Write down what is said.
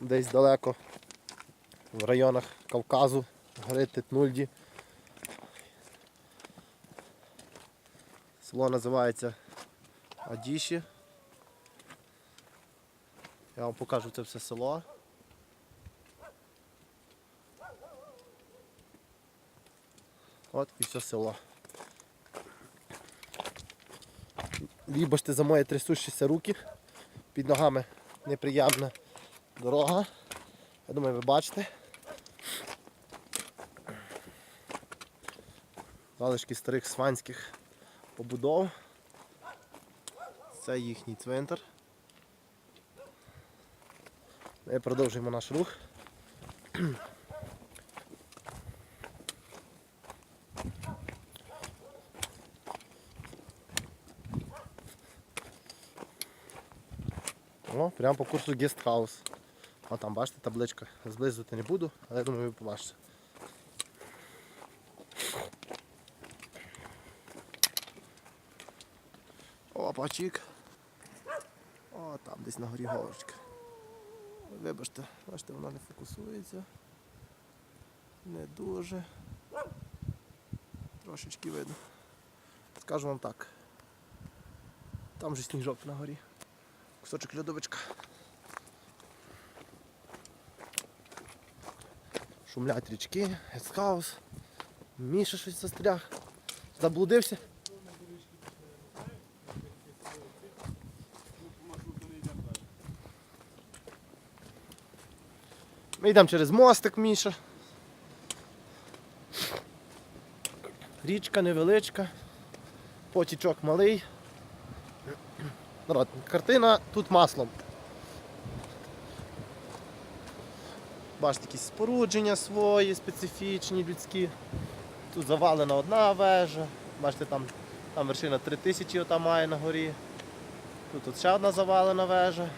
десь далеко в районах Кавказу, гори Тетнульді. Село називається Адіші. Я вам покажу це все село. От і все село. Вибачте за мої трясущіся руки. Під ногами неприємна дорога. Я думаю, ви бачите. Залишки старих сванських побудов. Це їхній цвинтар. Ми продовжуємо наш рух. О, прямо по курсу гестхаус. О, там бачите табличка. Зблизити не буду, але я думаю, ви побачите. О, пачік. О, там десь на горі горочка. Вибачте, бачите, вона не фокусується. Не дуже. Трошечки видно. Скажу вам так. Там же сніжок на горі. Кусочок льодовичка. Шумлять річки, гестхаус. Міша щось застряг. Заблудився. Ми йдемо через мостик, Міша. Річка невеличка, потічок малий. Картина тут маслом. Бачите, якісь спорудження свої, специфічні, людські. Тут завалена одна вежа. Бачите, там, там вершина 3000 ота має на горі. Тут от ще одна завалена вежа.